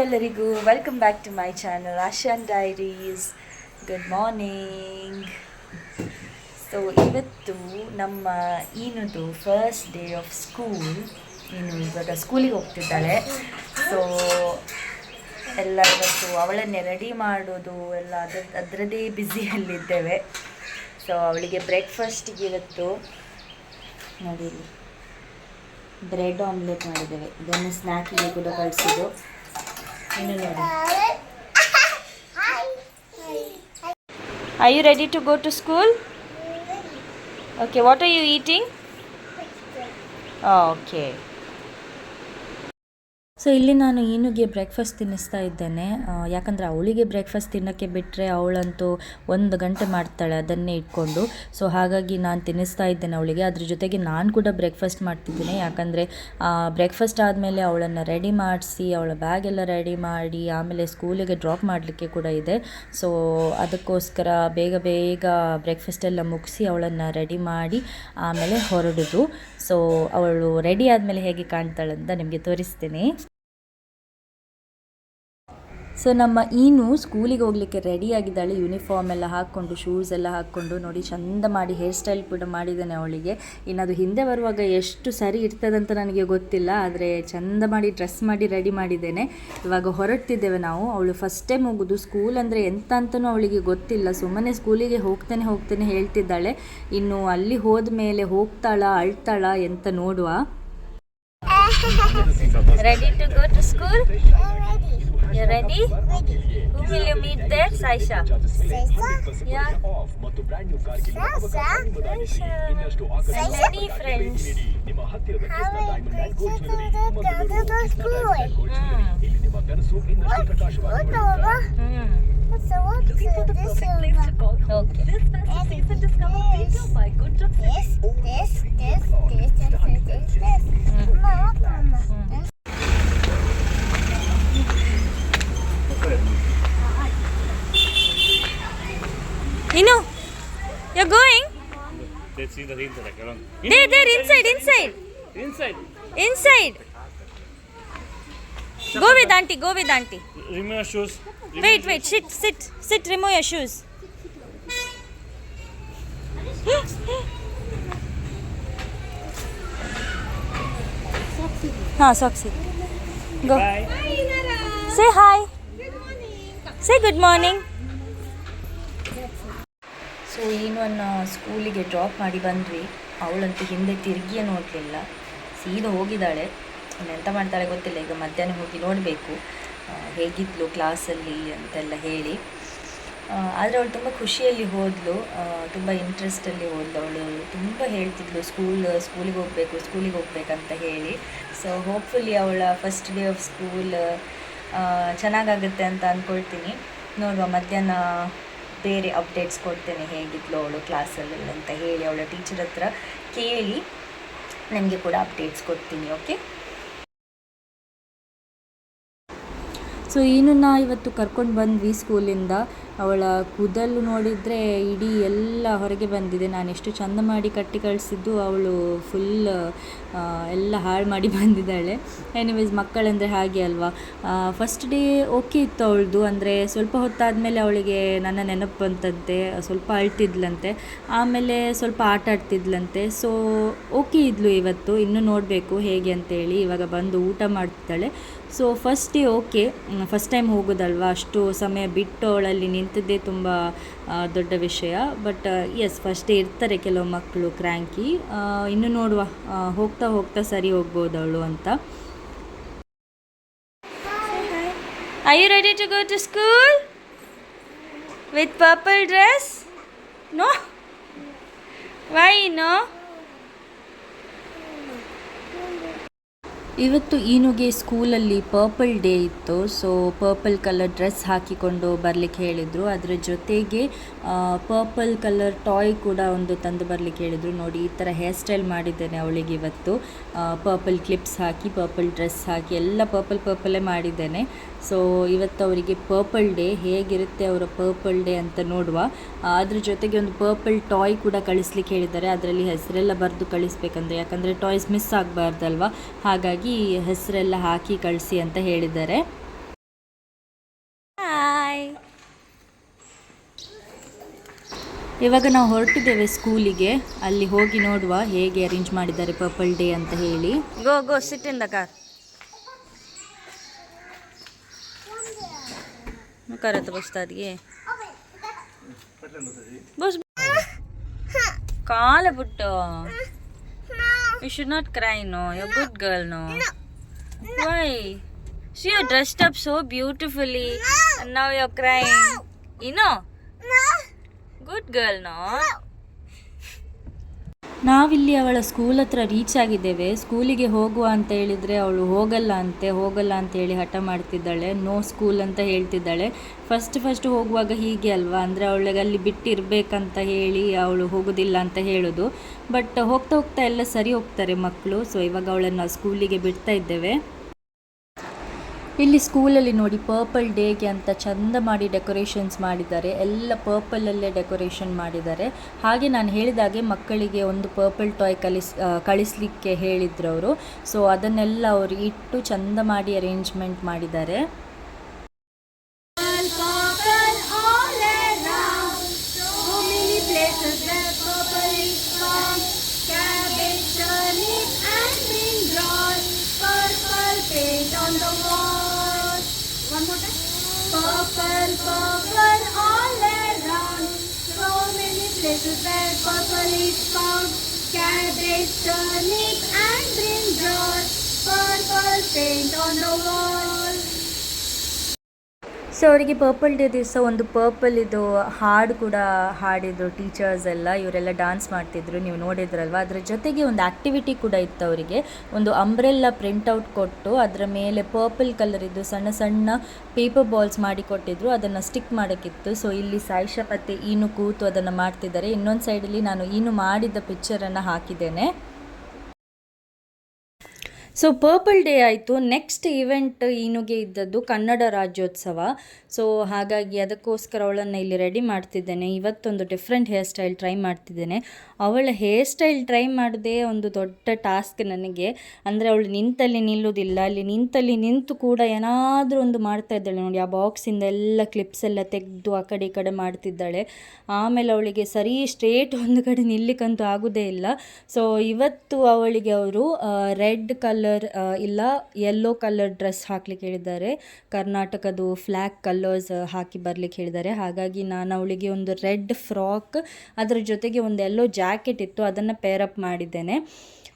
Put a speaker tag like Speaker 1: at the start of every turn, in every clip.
Speaker 1: ಎಲ್ಲರಿಗೂ welcome back to my channel Ashan diaries good morning so ಇವತ್ತು ನಮ್ಮ ಈನುದು ಫಸ್ಟ್ ಡೇ ಆಫ್ ಸ್ಕೂಲ್ ಇನ್ನು ಇವಾಗ ಸ್ಕೂಲಿಗೆ ಹೋಗ್ತಿದ್ದಾಳೆ. ಸೊ ಎಲ್ಲ ಇವತ್ತು ಅವಳನ್ನೇ ರೆಡಿ ಮಾಡೋದು ಎಲ್ಲ ಅದ್ರ, ಅದರದ್ದೇ ಬ್ಯುಸಿಯಲ್ಲಿದ್ದೇವೆ ಸೊ ಅವಳಿಗೆ ಬ್ರೇಕ್ಫಾಸ್ಟಿಗೆ ಇವತ್ತು ನೋಡಿ ಬ್ರೆಡ್ ಆಮ್ಲೆಟ್ ಮಾಡಿದ್ದೇವೆ. ಇದನ್ನು ಸ್ನ್ಯಾಕಿಗೆ ಕೂಡ ಕಳಿಸಿದ್ದು. Are you ready to go to school? Okay, what are you eating? Oh, okay. So ಇಲ್ಲಿ ನಾನು ಈನುಗೆ ಬ್ರೇಕ್ಫಾಸ್ಟ್ ತಿನ್ನಿಸ್ತಾ ಇದ್ದೇನೆ. ಯಾಕಂದರೆ ಅವಳಿಗೆ ಬ್ರೇಕ್ಫಾಸ್ಟ್ ತಿನ್ನೋಕ್ಕೆ ಬಿಟ್ಟರೆ ಅವಳಂತೂ ಒಂದು ಗಂಟೆ ಮಾಡ್ತಾಳೆ, ಅದನ್ನೇ ಇಟ್ಕೊಂಡು. ಸೊ ಹಾಗಾಗಿ ನಾನು ತಿನ್ನಿಸ್ತಾ ಇದ್ದೇನೆ ಅವಳಿಗೆ. ಅದ್ರ ಜೊತೆಗೆ ನಾನು ಕೂಡ ಬ್ರೇಕ್ಫಾಸ್ಟ್ ಮಾಡ್ತಿದ್ದೀನಿ. ಯಾಕಂದರೆ ಬ್ರೇಕ್ಫಾಸ್ಟ್ ಆದಮೇಲೆ ಅವಳನ್ನು ರೆಡಿ ಮಾಡಿಸಿ, ಅವಳ ಬ್ಯಾಗ್ ಎಲ್ಲ ರೆಡಿ ಮಾಡಿ, ಆಮೇಲೆ ಸ್ಕೂಲಿಗೆ ಡ್ರಾಪ್ ಮಾಡಲಿಕ್ಕೆ ಕೂಡ ಇದೆ. ಸೊ ಅದಕ್ಕೋಸ್ಕರ ಬೇಗ ಬೇಗ ಬ್ರೇಕ್ಫಾಸ್ಟ್ ಎಲ್ಲ ಮುಗಿಸಿ ಅವಳನ್ನು ರೆಡಿ ಮಾಡಿ ಆಮೇಲೆ ಹೊರಡೋದು. ಸೊ ಅವಳು ರೆಡಿ ಆದಮೇಲೆ ಹೇಗೆ ಕಾಣ್ತಾಳೆ ಅಂತ ನಿಮಗೆ ತೋರಿಸ್ತೀನಿ. ಸೊ ನಮ್ಮ ಈನು ಸ್ಕೂಲಿಗೆ ಹೋಗ್ಲಿಕ್ಕೆ ರೆಡಿ ಆಗಿದ್ದಾಳೆ. ಯೂನಿಫಾರ್ಮ್ ಎಲ್ಲ ಹಾಕ್ಕೊಂಡು ಶೂಸ್ ಎಲ್ಲ ಹಾಕ್ಕೊಂಡು ನೋಡಿ ಚಂದ ಮಾಡಿ ಹೇರ್ ಸ್ಟೈಲ್ ಕೂಡ ಮಾಡಿದ್ದಾನೆ ಅವಳಿಗೆ. ಇನ್ನು ಅದು ಹಿಂದೆ ಬರುವಾಗ ಎಷ್ಟು ಸರಿ ಇರ್ತದಂತ ನನಗೆ ಗೊತ್ತಿಲ್ಲ. ಆದರೆ ಚಂದ ಮಾಡಿ ಡ್ರೆಸ್ ಮಾಡಿ ರೆಡಿ ಮಾಡಿದ್ದೇನೆ. ಇವಾಗ ಹೊರಡ್ತಿದ್ದೇವೆ ನಾವು. ಅವಳು ಫಸ್ಟ್ ಟೈಮ್ ಹೋಗೋದು. ಸ್ಕೂಲ್ ಅಂದರೆ ಎಂತ ಅಂತಲೂ ಅವಳಿಗೆ ಗೊತ್ತಿಲ್ಲ. ಸುಮ್ಮನೆ ಸ್ಕೂಲಿಗೆ ಹೋಗ್ತಾನೆ ಹೋಗ್ತಾನೆ ಹೇಳ್ತಿದ್ದಾಳೆ. ಇನ್ನು ಅಲ್ಲಿ ಹೋದ ಮೇಲೆ ಹೋಗ್ತಾಳ ಅಳ್ತಾಳ ಎಂತ ನೋಡುವ. Ready to go to school You ready? Ready. Who will you meet there? Saisha. Saisha? Yeah. Saisha. Saisha. And many friends. How
Speaker 2: many friends to go to the school?
Speaker 1: Mm. What?
Speaker 2: What over?
Speaker 1: Mm. Looking for the perfect place to call home. Okay. This festival is a discover video by Good Job This,
Speaker 2: this, this, this, this, this, this.
Speaker 1: Mama, mama. Inu, you're going?
Speaker 3: Let's see the inside.
Speaker 1: There, there, inside, inside,
Speaker 3: Inside.
Speaker 1: inside. Go with auntie, go with auntie.
Speaker 3: Remove your shoes. Remove
Speaker 1: Wait, wait, sit, sit, sit, remove your shoes. हाँ socks it. Go.
Speaker 3: Bye.
Speaker 1: Say good morning so ಏನು so ಏನನ್ನ ಸ್ಕೂಲಿಗೆ drop ಮಾಡಿ ಬಂದ್ವಿ. ಅವಳಂತೂ ಹಿಂದೆ ತಿರುಗಿಯೇ ನೋಡಲಿಲ್ಲ. ಸೀದಾ ಹೋಗಿದ್ದಾಳೆ. ಎಂತ ಮಾಡ್ತಾಳೆ ಗೊತ್ತಿಲ್ಲ. ಈಗ ಮಧ್ಯಾಹ್ನ ಹೋಗಿ ನೋಡಬೇಕು. ಹೇಗಿದ್ಲು ಕ್ಲಾಸಲ್ಲಿ ಅಂತೆಲ್ಲ ಹೇಳಿ. ಆದರೆ ಅವಳು ತುಂಬ ಖುಷಿಯಲ್ಲಿ ಹೋದ್ಲು ತುಂಬ ಇಂಟ್ರೆಸ್ಟಲ್ಲಿ ಹೋದ್ಲು ಅವಳು ತುಂಬ ಹೇಳ್ತಿದ್ಲು ಸ್ಕೂಲ್ ಸ್ಕೂಲಿಗೆ ಹೋಗಬೇಕು ಸ್ಕೂಲಿಗೆ ಹೋಗ್ಬೇಕಂತ ಹೇಳಿ. ಸೊ ಹೋಪ್ಫುಲ್ಲಿ ಅವಳ ಫಸ್ಟ್ ಡೇ ಆಫ್ ಸ್ಕೂಲ್ ಚೆನ್ನಾಗಾಗುತ್ತೆ ಅಂತ ಅಂದ್ಕೊಳ್ತೀನಿ ನೋಡುವ, ಮಧ್ಯಾಹ್ನ ಬೇರೆ ಅಪ್ಡೇಟ್ಸ್ ಕೊಡ್ತೇನೆ ಹೇಗಿದ್ಲು ಅವಳು ಕ್ಲಾಸಲ್ಲಿ ಅಂತ ಹೇಳಿ ಅವಳ ಟೀಚರ್ ಹತ್ರ ಕೇಳಿ ನನಗೆ ಕೂಡ ಅಪ್ಡೇಟ್ಸ್ ಕೊಡ್ತೀನಿ ಓಕೆ ಸೊ ಏನನ್ನ ಇವತ್ತು ಕರ್ಕೊಂಡು ಬಂದ್ವಿ ಸ್ಕೂಲಿಂದ, ಅವಳ ಕೂದಲು ನೋಡಿದರೆ ಇಡೀ ಎಲ್ಲ ಹೊರಗೆ ಬಂದಿದೆ. ನಾನು ಎಷ್ಟು ಚಂದ ಮಾಡಿ ಕಟ್ಟಿ ಕಳಿಸಿದ್ದು, ಅವಳು ಫುಲ್ ಎಲ್ಲ ಹಾಳು ಮಾಡಿ ಬಂದಿದ್ದಾಳೆ. ಎನಿವೇಸ್ ಮಕ್ಕಳಂದರೆ ಹಾಗೆ ಅಲ್ವಾ? ಫಸ್ಟ್ ಡೇ ಓಕೆ ಇತ್ತು ಅವಳದು. ಅಂದರೆ ಸ್ವಲ್ಪ ಹೊತ್ತಾದಮೇಲೆ ಅವಳಿಗೆ ನನ್ನ ನೆನಪು ಬಂತಂತೆ, ಸ್ವಲ್ಪ ಅಳ್ತಿದ್ಲಂತೆ. ಆಮೇಲೆ ಸ್ವಲ್ಪ ಆಟ ಆಡ್ತಿದ್ಲಂತೆ. ಸೊ ಓಕೆ ಇದ್ಲು ಇವತ್ತು. ಇನ್ನೂ ನೋಡಬೇಕು ಹೇಗೆ ಅಂತೇಳಿ ಇವಾಗ ಬಂದು ಊಟ ಮಾಡ್ತಿದ್ದಾಳೆ. So first day okay first time ಹೋಗೋದಲ್ವಾ? ಅಷ್ಟು ಸಮಯ ಬಿಟ್ಟು ಅವಳಲ್ಲಿ ನಿಂತದ್ದೇ ತುಂಬ ದೊಡ್ಡ ವಿಷಯ. ಬಟ್ ಎಸ್ ಫಸ್ಟ್ ಡೇ ಇರ್ತಾರೆ ಕೆಲವು ಮಕ್ಕಳು ಕ್ರ್ಯಾಂಕಿ. ಇನ್ನು ನೋಡುವ. ಹೋಗ್ತಾ ಹೋಗ್ತಾ ಸರಿ ಹೋಗ್ಬೋದು ಅವಳು ಅಂತ. I you ready to go to school with purple dress no why no? ಇವತ್ತು ಈನುಗೆ ಸ್ಕೂಲಲ್ಲಿ ಪರ್ಪಲ್ ಡೇ ಇತ್ತು, ಸೊ ಪರ್ಪಲ್ ಕಲರ್ ಡ್ರೆಸ್ ಹಾಕಿಕೊಂಡು ಬರಲಿಕ್ಕೆ ಹೇಳಿದರು. ಅದರ ಜೊತೆಗೆ ಪರ್ಪಲ್ ಕಲರ್ ಟಾಯ್ ಕೂಡ ಒಂದು ತಂದು ಬರಲಿಕ್ಕೆ ಹೇಳಿದರು. ನೋಡಿ, ಈ ಥರ ಹೇರ್ ಸ್ಟೈಲ್ ಮಾಡಿದ್ದೇನೆ ಅವಳಿಗೆ ಇವತ್ತು. ಪರ್ಪಲ್ ಕ್ಲಿಪ್ಸ್ ಹಾಕಿ, ಪರ್ಪಲ್ ಡ್ರೆಸ್ ಹಾಕಿ, ಎಲ್ಲ ಪರ್ಪಲ್ ಪರ್ಪಲೇ ಮಾಡಿದ್ದೇನೆ. ಸೊ ಇವತ್ತು ಅವರಿಗೆ ಪರ್ಪಲ್ ಡೇ, ಹೇಗಿರುತ್ತೆ ಅವರ ಪರ್ಪಲ್ ಡೇ ಅಂತ ನೋಡುವ. ಅದ್ರ ಜೊತೆಗೆ ಒಂದು ಪರ್ಪಲ್ ಟಾಯ್ ಕೂಡ ಕಳಿಸ್ಲಿಕ್ಕೆ ಹೇಳಿದ್ದಾರೆ. ಅದರಲ್ಲಿ ಹೆಸರೆಲ್ಲ ಬರೆದು ಕಳಿಸ್ಬೇಕಂದ್ರೆ, ಯಾಕಂದರೆ ಟಾಯ್ಸ್ ಮಿಸ್ ಆಗಬಾರ್ದಲ್ವ? ಹಾಗಾಗಿ ಹೋಗಿ ಹೆಸರೆಲ್ಲ ಹಾಕಿ ಕಳಿಸಿ ಅಂತ ಹೇಳಿದ್ದಾರೆ. ಇವಾಗ ನಾವು ಹೊರಟಿದ್ದೇವೆ ಸ್ಕೂಲಿಗೆ. ಅಲ್ಲಿ ಹೋಗಿ ನೋಡುವ ಹೇಗೆ ಅರೇಂಜ್ ಮಾಡಿದ್ದಾರೆ ಪರ್ಪಲ್ ಡೇ ಅಂತ ಹೇಳಿ. ಗೋ. ಗೋ ಸಿಟ್ ಇಂದ ಕಾರ್ ಕಾಲ ಬಿಟ್ಟು You should not cry, no. You're a good girl, no. Why? So you're dressed up so beautifully and now you're crying. You know? No. Good girl, no. ನಾವಿಲ್ಲಿ ಅವಳ school ಹತ್ರ reach ಆಗಿದ್ದೇವೆ. ಸ್ಕೂಲಿಗೆ ಹೋಗುವ ಅಂತ ಹೇಳಿದರೆ ಅವಳು ಹೋಗಲ್ಲ ಅಂತೆ, ಹೋಗಲ್ಲ ಅಂತ ಹೇಳಿ ಹಠ ಮಾಡ್ತಿದ್ದಾಳೆ. ನೋ ಸ್ಕೂಲ್ ಅಂತ ಹೇಳ್ತಿದ್ದಾಳೆ. ಫಸ್ಟ್ ಫಸ್ಟ್ ಹೋಗುವಾಗ ಹೀಗೆ ಅಲ್ವಾ? ಅಂದರೆ ಅವಳಿಗೆ ಅಲ್ಲಿ ಬಿಟ್ಟಿರ್ಬೇಕಂತ ಹೇಳಿ ಅವಳು ಹೋಗೋದಿಲ್ಲ ಅಂತ ಹೇಳೋದು. ಬಟ್ ಹೋಗ್ತಾ ಹೋಗ್ತಾ ಎಲ್ಲ ಸರಿ ಹೋಗ್ತಾರೆ ಮಕ್ಕಳು. ಸೊ ಇವಾಗ ಅವಳನ್ನು ಸ್ಕೂಲಿಗೆ ಬಿಡ್ತಾ ಇದ್ದೇವೆ. ಇಲ್ಲಿ ಸ್ಕೂಲಲ್ಲಿ ನೋಡಿ ಪರ್ಪಲ್ ಡೇಗೆ ಅಂತ ಚಂದ ಮಾಡಿ ಡೆಕೋರೇಷನ್ಸ್ ಮಾಡಿದ್ದಾರೆ. ಎಲ್ಲ ಪರ್ಪಲಲ್ಲೇ ಡೆಕೋರೇಷನ್ ಮಾಡಿದ್ದಾರೆ. ಹಾಗೆ ನಾನು ಹೇಳಿದಾಗೆ ಮಕ್ಕಳಿಗೆ ಒಂದು ಪರ್ಪಲ್ ಟಾಯ್ ಕಲಿಸ್ ಕಳಿಸ್ಲಿಕ್ಕೆ ಹೇಳಿದ್ರು ಅವರು. ಸೊ ಅದನ್ನೆಲ್ಲ ಅವರು ಇಟ್ಟು ಚಂದ ಮಾಡಿ ಅರೇಂಜ್ಮೆಂಟ್ ಮಾಡಿದ್ದಾರೆ.
Speaker 4: Purple is found. Cabbage, turnip, and brinjal. Purple paint on the wall.
Speaker 1: So ಅವರಿಗೆ ಪರ್ಪಲ್ ಡೇ ದಿವಸ ಒಂದು ಪರ್ಪಲ್ ಇದು ಹಾಡು ಕೂಡ ಹಾಡಿದ್ರು ಟೀಚರ್ಸ್ ಎಲ್ಲ. ಇವರೆಲ್ಲ ಡಾನ್ಸ್ ಮಾಡ್ತಿದ್ರು, ನೀವು ನೋಡಿದ್ರಲ್ವ? ಅದರ ಜೊತೆಗೆ ಒಂದು ಆಕ್ಟಿವಿಟಿ ಕೂಡ ಇತ್ತು ಅವರಿಗೆ. ಒಂದು ಅಂಬ್ರೆಲ್ಲ ಪ್ರಿಂಟೌಟ್ ಕೊಟ್ಟು ಅದರ ಮೇಲೆ ಪರ್ಪಲ್ ಕಲರ್ ಇದ್ದು ಸಣ್ಣ ಸಣ್ಣ ಪೇಪರ್ ಬಾಲ್ಸ್ ಮಾಡಿ ಕೊಟ್ಟಿದ್ರು. ಅದನ್ನು ಸ್ಟಿಕ್ ಮಾಡೋಕ್ಕಿತ್ತು. ಸೊ ಇಲ್ಲಿ ಸಾಯಿಷಾ ಪತ್ತೆ, ಈನು ಕೂತು ಅದನ್ನು ಮಾಡ್ತಿದ್ದಾರೆ. ಇನ್ನೊಂದು ಸೈಡಲ್ಲಿ ನಾನು ಈನು ಮಾಡಿದ ಪಿಕ್ಚರನ್ನು ಹಾಕಿದ್ದೇನೆ. ಸೊ ಪರ್ಪಲ್ ಡೇ ಆಯಿತು. ನೆಕ್ಸ್ಟ್ ಈವೆಂಟ್ ಈನುಗೆ ಇದ್ದದ್ದು ಕನ್ನಡ ರಾಜ್ಯೋತ್ಸವ. ಸೊ ಹಾಗಾಗಿ ಅದಕ್ಕೋಸ್ಕರ ಅವಳನ್ನು ಇಲ್ಲಿ ರೆಡಿ ಮಾಡ್ತಿದ್ದೇನೆ. ಇವತ್ತೊಂದು ಡಿಫ್ರೆಂಟ್ ಹೇರ್ ಸ್ಟೈಲ್ ಟ್ರೈ ಮಾಡ್ತಿದ್ದೇನೆ. ಅವಳ ಹೇರ್ ಸ್ಟೈಲ್ ಟ್ರೈ ಮಾಡೋದೇ ಒಂದು ದೊಡ್ಡ ಟಾಸ್ಕ್ ನನಗೆ. ಅಂದರೆ ಅವಳು ನಿಂತಲ್ಲಿ ನಿಲ್ಲೋದಿಲ್ಲ. ಅಲ್ಲಿ ನಿಂತಲ್ಲಿ ನಿಂತು ಕೂಡ ಏನಾದರೂ ಒಂದು ಮಾಡ್ತಾ ಇದ್ದಾಳೆ. ನೋಡಿ, ಆ ಬಾಕ್ಸಿಂದ ಎಲ್ಲ ಕ್ಲಿಪ್ಸ್ ಎಲ್ಲ ತೆಗೆದು ಆ ಕಡೆ ಈ ಕಡೆ ಮಾಡ್ತಿದ್ದಾಳೆ. ಆಮೇಲೆ ಅವಳಿಗೆ ಸರಿ ಸ್ಟ್ರೇಟ್ ಒಂದು ಕಡೆ ನಿಲ್ಲಿಕ್ಕಂತೂ ಆಗೋದೇ ಇಲ್ಲ. ಸೊ ಇವತ್ತು ಅವಳಿಗೆ ಅವರು ರೆಡ್ ಕಲರ್ ಇಲ್ಲ ಯೆಲ್ಲೋ ಕಲರ್ ಡ್ರೆಸ್ ಹಾಕ್ಲಿಕ್ಕೆ ಹೇಳಿದ್ದಾರೆ. ಕರ್ನಾಟಕದ್ದು ಫ್ಲ್ಯಾಗ್ ಕಲರ್ಸ್ ಹಾಕಿ ಬರ್ಲಿಕ್ಕೆ ಹೇಳಿದ್ದಾರೆ. ಹಾಗಾಗಿ ನಾನು ಅವಳಿಗೆ ಒಂದು ರೆಡ್ ಫ್ರಾಕ್ ಅದರ ಜೊತೆಗೆ ಒಂದು ಎಲ್ಲೋ ಜಾಕೆಟ್ ಇತ್ತು, ಅದನ್ನು ಪೇರಪ್ ಮಾಡಿದ್ದೇನೆ.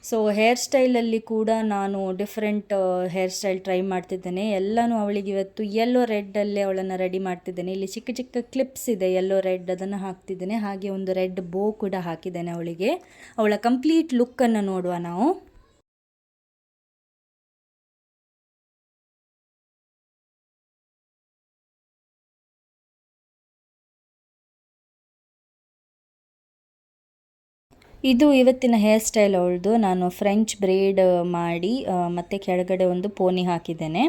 Speaker 1: ಸೊ ಹೇರ್ ಸ್ಟೈಲಲ್ಲಿ ಕೂಡ ನಾನು ಡಿಫ್ರೆಂಟ್ ಹೇರ್ ಸ್ಟೈಲ್ ಟ್ರೈ ಮಾಡ್ತಿದ್ದೇನೆ. ಎಲ್ಲನೂ ಅವಳಿಗೆ ಇವತ್ತು ಯೆಲ್ಲೋ ರೆಡ್ಡಲ್ಲೇ ಅವಳನ್ನು ರೆಡಿ ಮಾಡ್ತಿದ್ದೇನೆ. ಇಲ್ಲಿ ಚಿಕ್ಕ ಚಿಕ್ಕ ಕ್ಲಿಪ್ಸ್ ಇದೆ ಯೆಲ್ಲೋ ರೆಡ್ ಅದನ್ನು ಹಾಕ್ತಿದ್ದೇನೆ. ಹಾಗೆ ಒಂದು ರೆಡ್ ಬೋ ಕೂಡ ಹಾಕಿದ್ದೇನೆ ಅವಳಿಗೆ. ಅವಳ ಕಂಪ್ಲೀಟ್ ಲುಕ್ಕನ್ನು ನೋಡುವ ನಾವು. ಇದು ಇವತ್ತಿನ ಹೇರ್ ಸ್ಟೈಲ್ ಅವಳದು. ನಾನು ಫ್ರೆಂಚ್ ಬ್ರೇಡ್ ಮಾಡಿ ಮತ್ತು ಕೆಳಗಡೆ ಒಂದು ಪೋನಿ ಹಾಕಿದ್ದೇನೆ.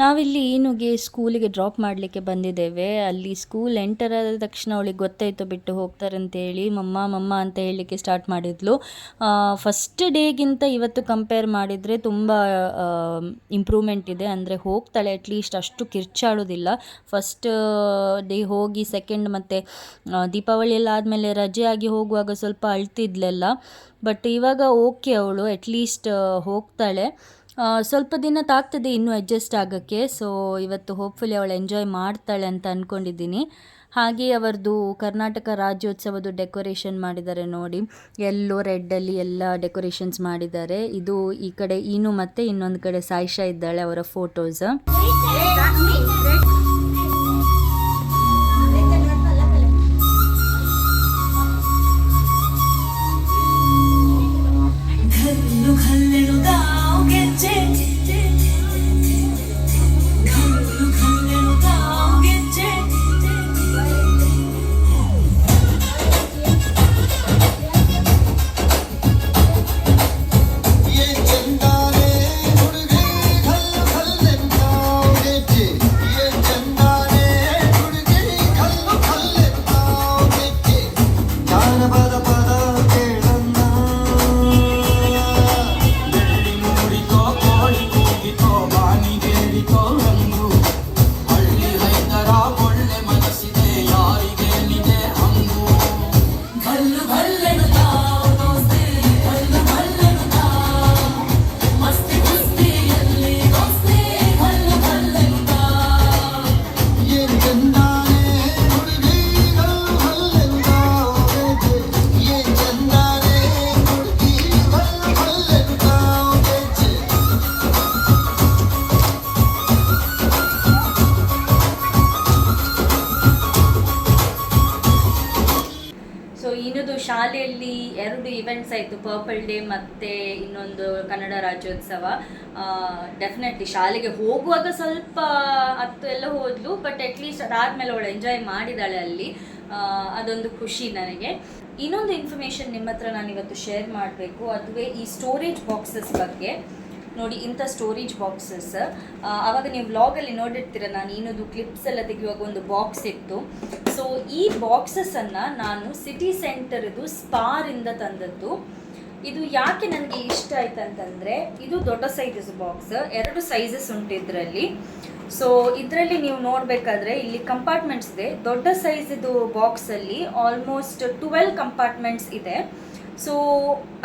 Speaker 1: ನಾವಿಲ್ಲಿ ಏನುಗೆ ಸ್ಕೂಲಿಗೆ ಡ್ರಾಪ್ ಮಾಡಲಿಕ್ಕೆ ಬಂದಿದ್ದೇವೆ. ಅಲ್ಲಿ ಸ್ಕೂಲ್ ಎಂಟರ್ ಆದ ತಕ್ಷಣ ಅವಳಿಗೆ ಗೊತ್ತಾಯಿತು ಬಿಟ್ಟು ಹೋಗ್ತಾರೆ ಅಂತೇಳಿ ಮಮ್ಮ ಮಮ್ಮ ಅಂತ ಹೇಳಲಿಕ್ಕೆ ಸ್ಟಾರ್ಟ್ ಮಾಡಿದ್ಲು. ಫಸ್ಟ್ ಡೇಗಿಂತ ಇವತ್ತು ಕಂಪೇರ್ ಮಾಡಿದರೆ ತುಂಬ ಇಂಪ್ರೂವ್ಮೆಂಟ್ ಇದೆ. ಅಂದರೆ ಹೋಗ್ತಾಳೆ ಅಟ್ಲೀಸ್ಟ್ ಅಷ್ಟು ಕಿರ್ಚಾಡೋದಿಲ್ಲ. ಫಸ್ಟ್ ಡೇ ಹೋಗಿ ಸೆಕೆಂಡ್ ಮತ್ತು ದೀಪಾವಳಿ ಎಲ್ಲ ಆದಮೇಲೆ ರಜೆ ಆಗಿ ಹೋಗುವಾಗ ಸ್ವಲ್ಪ ಅಳ್ತಿದ್ಲೆಲ್ಲ. ಬಟ್ ಇವಾಗ ಓಕೆ ಅವಳು ಅಟ್ಲೀಸ್ಟ್ ಹೋಗ್ತಾಳೆ. ಸ್ವಲ್ಪ ದಿನ ತಾಗ್ತದೆ ಇನ್ನೂ ಅಡ್ಜಸ್ಟ್ ಆಗೋಕ್ಕೆ. ಸೊ ಇವತ್ತು ಹೋಪ್ಫುಲಿ ಅವಳು ಎಂಜಾಯ್ ಮಾಡ್ತಾಳೆ ಅಂತ ಅಂದ್ಕೊಂಡಿದ್ದೀನಿ ಹಾಗೆ ಅವರದು ಕರ್ನಾಟಕ ರಾಜ್ಯೋತ್ಸವದ ಡೆಕೋರೇಷನ್ ಮಾಡಿದ್ದಾರೆ ನೋಡಿ. ಎಲ್ಲೋ ರೆಡ್ಡಲ್ಲಿ ಎಲ್ಲ ಡೆಕೋರೇಷನ್ಸ್ ಮಾಡಿದ್ದಾರೆ. ಇದು ಈ ಕಡೆ ಇನ್ನು ಮತ್ತೆ ಇನ್ನೊಂದು ಕಡೆ ಸಾಯಿಷಾ ಇದ್ದಾಳೆ ಅವರ ಫೋಟೋಸ್ ಇವೆಂಟ್ಸ್ ಆಯಿತು. ಪರ್ಪಲ್ ಡೇ ಮತ್ತು ಇನ್ನೊಂದು ಕನ್ನಡ ರಾಜ್ಯೋತ್ಸವ. ಡೆಫಿನೆಟ್ಲಿ ಶಾಲೆಗೆ ಹೋಗುವಾಗ ಸ್ವಲ್ಪ ಹತ್ತು ಎಲ್ಲ ಹೋದ್ಲು ಬಟ್ ಅಟ್ಲೀಸ್ಟ್ ಅದಾದ್ಮೇಲೆ ಅವಳು ಎಂಜಾಯ್ ಮಾಡಿದಾಳೆ ಅಲ್ಲಿ. ಅದೊಂದು ಖುಷಿ ನನಗೆ. ಇನ್ನೊಂದು ಇನ್ಫಾರ್ಮೇಷನ್ ನಿಮ್ಮ ಹತ್ರ ನಾನು ಇವತ್ತು ಶೇರ್ ಮಾಡಬೇಕು, ಅದುವೇ ಈ ಸ್ಟೋರೇಜ್ ಬಾಕ್ಸಸ್ ಬಗ್ಗೆ. ನೋಡಿ, ಇಂಥ ಸ್ಟೋರೇಜ್ ಬಾಕ್ಸಸ್ ಆವಾಗ ನೀವು ವ್ಲಾಗಲ್ಲಿ ನೋಡಿರ್ತೀರ, ನಾನು ಇನ್ನೊಂದು ಕ್ಲಿಪ್ಸ್ ಎಲ್ಲ ತೆಗೆಯುವಾಗ ಒಂದು ಬಾಕ್ಸ್ ಇತ್ತು. ಸೊ ಈ ಬಾಕ್ಸಸನ್ನು ನಾನು ಸಿಟಿ ಸೆಂಟರ್ದು ಸ್ಪಾರಿಂದ ತಂದದ್ದು. ಇದು ಯಾಕೆ ನನಗೆ ಇಷ್ಟ ಆಯ್ತು ಅಂತಂದರೆ ಇದು ದೊಡ್ಡ ಸೈಜಸ್ ಬಾಕ್ಸ್ ಎರಡು ಸೈಜಸ್ ಉಂಟು ಇದರಲ್ಲಿ. ಸೊ ಇದರಲ್ಲಿ ನೀವು ನೋಡಬೇಕಾದ್ರೆ ಇಲ್ಲಿ ಕಂಪಾರ್ಟ್ಮೆಂಟ್ಸ್ ಇದೆ. ದೊಡ್ಡ ಸೈಜಿದು ಬಾಕ್ಸಲ್ಲಿ ಆಲ್ಮೋಸ್ಟ್ ಟ್ವೆಲ್ ಕಂಪಾರ್ಟ್ಮೆಂಟ್ಸ್ ಇದೆ. ಸೊ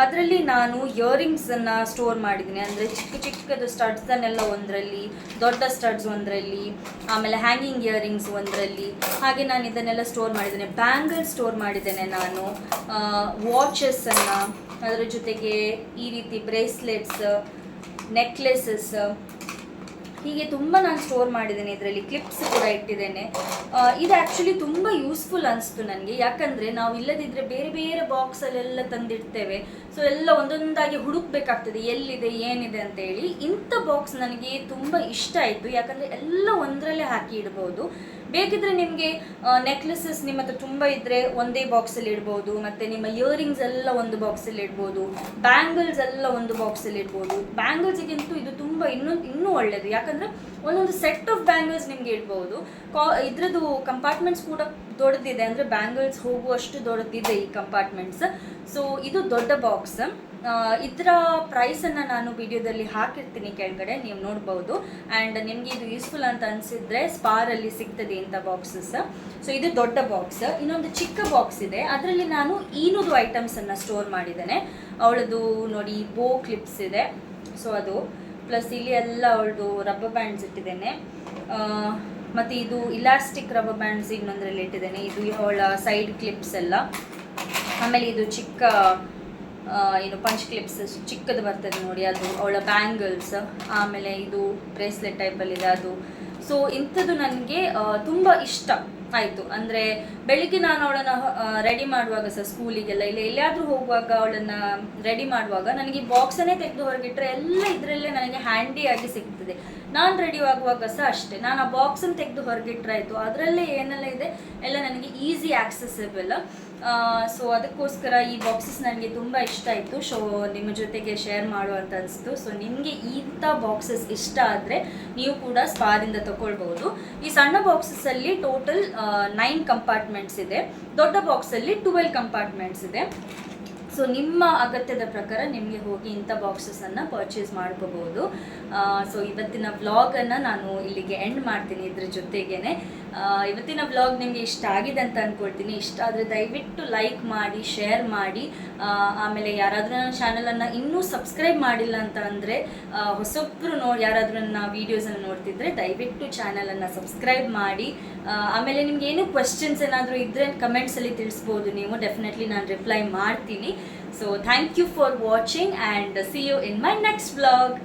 Speaker 1: ಅದರಲ್ಲಿ ನಾನು ಇಯರಿಂಗ್ಸನ್ನು ಸ್ಟೋರ್ ಮಾಡಿದ್ದೀನಿ. ಅಂದರೆ ಚಿಕ್ಕ ಚಿಕ್ಕದು ಸ್ಟಡ್ಸನ್ನೆಲ್ಲ ಒಂದರಲ್ಲಿ, ದೊಡ್ಡ ಸ್ಟಡ್ಸ್ ಒಂದರಲ್ಲಿ, ಆಮೇಲೆ ಹ್ಯಾಂಗಿಂಗ್ ಇಯರಿಂಗ್ಸ್ ಒಂದರಲ್ಲಿ. ಹಾಗೆ ನಾನು ಇದನ್ನೆಲ್ಲ ಸ್ಟೋರ್ ಮಾಡಿದ್ದೇನೆ. ಬ್ಯಾಂಗಲ್ ಸ್ಟೋರ್ ಮಾಡಿದ್ದೇನೆ ನಾನು. ವಾಚಸ್ಸನ್ನು ಅದರ ಜೊತೆಗೆ ಈ ರೀತಿ ಬ್ರೇಸ್ಲೆಟ್ಸ್ ನೆಕ್ಲೆಸಸ್ ಹೀಗೆ ತುಂಬ ನಾನು ಸ್ಟೋರ್ ಮಾಡಿದ್ದೇನೆ. ಇದರಲ್ಲಿ ಕ್ಲಿಪ್ಸ್ ಕೂಡ ಇಟ್ಟಿದ್ದೇನೆ. ಇದು ಆ್ಯಕ್ಚುಲಿ ತುಂಬ ಯೂಸ್ಫುಲ್ ಅನಿಸ್ತು ನನಗೆ. ಯಾಕಂದರೆ ನಾವು ಇಲ್ಲದಿದ್ದರೆ ಬೇರೆ ಬೇರೆ ಬಾಕ್ಸಲ್ಲೆಲ್ಲ ತಂದಿಡ್ತೇವೆ. ಸೊ ಎಲ್ಲ ಒಂದೊಂದಾಗಿ ಹುಡುಕ್ಬೇಕಾಗ್ತದೆ. ಎಲ್ಲಿದೆ, ಏನಿದೆ ಅಂತೇಳಿ ಇಂಥ ಬಾಕ್ಸ್ ನನಗೆ ತುಂಬ ಇಷ್ಟ ಆಯಿತು. ಯಾಕಂದರೆ ಎಲ್ಲ ಒಂದರಲ್ಲೇ ಹಾಕಿ ಇಡ್ಬೋದು. ಬೇಕಿದ್ರೆ ನಿಮಗೆ ನೆಕ್ಲೆಸಸ್ ನಿಮ್ಮ ಹತ್ರ ತುಂಬ ಇದ್ದರೆ ಒಂದೇ ಬಾಕ್ಸಲ್ಲಿ ಇಡ್ಬೋದು. ಮತ್ತು ನಿಮ್ಮ ಇಯರಿಂಗ್ಸ್ ಎಲ್ಲ ಒಂದು ಬಾಕ್ಸಲ್ಲಿ ಇಡ್ಬೋದು. ಬ್ಯಾಂಗಲ್ಸ್ ಎಲ್ಲ ಒಂದು ಬಾಕ್ಸಲ್ಲಿ ಇಡ್ಬೋದು. ಬ್ಯಾಂಗಲ್ಸಿಗಿಂತೂ ಇದು ತುಂಬ ಇನ್ನೂ ಇನ್ನೂ ಒಳ್ಳೆಯದು ಯಾಕಂದರೆ ಒಂದೊಂದು ಸೆಟ್ ಆಫ್ ಬ್ಯಾಂಗಲ್ಸ್ ನಿಮ್ಗೆ ಇಡ್ಬೋದು. ಕಾ, ಇದ್ರದ್ದು ಕಂಪಾರ್ಟ್ಮೆಂಟ್ಸ್ ಕೂಡ ದೊಡ್ಡದಿದೆ. ಅಂದ್ರೆ ಬ್ಯಾಂಗಲ್ಸ್ ಹೋಗುವಷ್ಟು ದೊಡ್ಡದಿದೆ ಈ ಕಂಪಾರ್ಟ್ಮೆಂಟ್ಸ್ ಸೊ ಇದು ದೊಡ್ಡ ಬಾಕ್ಸ್ ಇದರ ಪ್ರೈಸನ್ನು ನಾನು ವಿಡಿಯೋದಲ್ಲಿ ಹಾಕಿರ್ತೀನಿ ಕೆಳಗಡೆ, ನೀವು ನೋಡ್ಬೋದು. ಆ್ಯಂಡ್ ನಿಮಗೆ ಇದು ಯೂಸ್ಫುಲ್ ಅಂತ ಅನಿಸಿದ್ರೆ ಸ್ಪಾರಲ್ಲಿ ಸಿಗ್ತದೆ ಇಂಥ ಬಾಕ್ಸಸ್ ಸೊ ಇದು ದೊಡ್ಡ ಬಾಕ್ಸ್ ಇನ್ನೊಂದು ಚಿಕ್ಕ ಬಾಕ್ಸ್ ಇದೆ. ಅದರಲ್ಲಿ ನಾನು ಈನುದು ಐಟಮ್ಸನ್ನು ಸ್ಟೋರ್ ಮಾಡಿದ್ದೇನೆ. ಅವಳದು ನೋಡಿ ಬೋ ಕ್ಲಿಪ್ಸ್ ಇದೆ. ಸೊ ಅದು. ಪ್ಲಸ್ ಇಲ್ಲಿ ಎಲ್ಲ ಅವಳದು ರಬ್ಬರ್ ಬ್ಯಾಂಡ್ಸ್ ಇಟ್ಟಿದ್ದೇನೆ. ಮತ್ತು ಇದು ಇಲಾಸ್ಟಿಕ್ ರಬ್ಬರ್ ಬ್ಯಾಂಡ್ಸ್ ಇನ್ನೊಂದರಲ್ಲಿ ಇಟ್ಟಿದ್ದೇನೆ ಇದು ಅವಳ ಸೈಡ್ ಕ್ಲಿಪ್ಸ್ ಎಲ್ಲ. ಆಮೇಲೆ ಇದು ಚಿಕ್ಕ ಏನು ಪಂಚ್ ಕ್ಲಿಪ್ಸ್ ಚಿಕ್ಕದು ಬರ್ತದೆ ನೋಡಿ, ಅದು ಅವಳ ಬ್ಯಾಂಗಲ್ಸ್ ಆಮೇಲೆ ಇದು ಬ್ರೇಸ್ಲೆಟ್ ಟೈಪಲ್ಲಿದೆ ಅದು. ಸೊ ಇಂಥದ್ದು ನನಗೆ ತುಂಬ ಇಷ್ಟ. ಆಯಿತು. ಅಂದರೆ ಬೆಳಿಗ್ಗೆ ನಾನು ಅವಳನ್ನು ರೆಡಿ ಮಾಡುವಾಗ ಸಹ ಸ್ಕೂಲಿಗೆಲ್ಲ ಇಲ್ಲ, ಎಲ್ಲಿಯಾದರೂ ಹೋಗುವಾಗ ಅವಳನ್ನು ರೆಡಿ ಮಾಡುವಾಗ ನನಗೆ ಬಾಕ್ಸನ್ನೇ ತೆಗೆದು ಹೊರಗಿಟ್ರೆ ಎಲ್ಲ ಇದರಲ್ಲೇ ನನಗೆ ಹ್ಯಾಂಡಿಯಾಗಿ ಸಿಗ್ತದೆ. ನಾನು ರೆಡಿ ಆಗುವಾಗ ಸಹ ಅಷ್ಟೇ. ನಾನು ಆ ಬಾಕ್ಸನ್ನು ತೆಗೆದು ಹೊರಗಿಟ್ರೆ ಆಯಿತು. ಅದರಲ್ಲೇ ಏನೆಲ್ಲ ಇದೆ, ಎಲ್ಲ ನನಗೆ ಈಸಿ ಆಕ್ಸೆಸಿಬಲ್ ಸೊ ಅದಕ್ಕೋಸ್ಕರ ಈ ಬಾಕ್ಸಸ್ ನನಗೆ ತುಂಬ ಇಷ್ಟ ಆಯಿತು. ಸೊ ನಿಮ್ಮ ಜೊತೆಗೆ ಶೇರ್ ಮಾಡುವಂತ ಅನಿಸ್ತು. ಸೊ ನಿಮಗೆ ಇಂಥ ಬಾಕ್ಸಸ್ ಇಷ್ಟ ಆದರೆ ನೀವು ಕೂಡ ಸ್ಪಾದಿಂದ ತಗೊಳ್ಬೋದು ಈ ಸಣ್ಣ ಬಾಕ್ಸಸ್ಸಲ್ಲಿ ಟೋಟಲ್ ನೈನ್ ಕಂಪಾರ್ಟ್ಮೆಂಟ್ಸ್ ಇದೆ. ದೊಡ್ಡ ಬಾಕ್ಸಲ್ಲಿ ಟುವೆಲ್ ಕಂಪಾರ್ಟ್ಮೆಂಟ್ಸ್ ಇದೆ. ಸೊ ನಿಮ್ಮ ಅಗತ್ಯದ ಪ್ರಕಾರ ನಿಮಗೆ ಹೋಗಿ ಇಂಥ ಬಾಕ್ಸಸನ್ನು ಪರ್ಚೇಸ್ ಮಾಡ್ಕೋಬೋದು ಸೊ ಇವತ್ತಿನ ವ್ಲಾಗನ್ನು ನಾನು ಇಲ್ಲಿಗೆ ಎಂಡ್ ಮಾಡ್ತೀನಿ ಇದ್ರ ಜೊತೆಗೇನೆ. ಇವತ್ತಿನ ವ್ಲಾಗ್ ನಿಮಗೆ ಇಷ್ಟ ಆಗಿದೆ ಅಂತ ಅಂದ್ಕೊಳ್ತೀನಿ ಇಷ್ಟ ಆದರೆ ದಯವಿಟ್ಟು ಲೈಕ್ ಮಾಡಿ ಶೇರ್ ಮಾಡಿ. ಆಮೇಲೆ ಯಾರಾದರೂ ನನ್ನ ಚಾನಲನ್ನು ಇನ್ನೂ ಸಬ್ಸ್ಕ್ರೈಬ್ ಮಾಡಿಲ್ಲ ಅಂತ ಅಂದರೆ ಹೊಸೊಬ್ಬರು ನೋಡಿ, ಯಾರಾದರೂ ನನ್ನ ವೀಡಿಯೋಸನ್ನು ನೋಡ್ತಿದ್ರೆ ದಯವಿಟ್ಟು ಚಾನಲನ್ನು ಸಬ್ಸ್ಕ್ರೈಬ್ ಮಾಡಿ. ಆಮೇಲೆ ನಿಮ್ಗೆ ಏನು ಕ್ವಶನ್ಸ್ ಏನಾದರೂ ಇದ್ದರೆ ಕಮೆಂಟ್ಸಲ್ಲಿ ತಿಳಿಸ್ಬೋದು ನೀವು. ಡೆಫಿನೆಟ್ಲಿ ನಾನು ರಿಪ್ಲೈ ಮಾಡ್ತೀನಿ. So thank you for watching and see you in my next vlog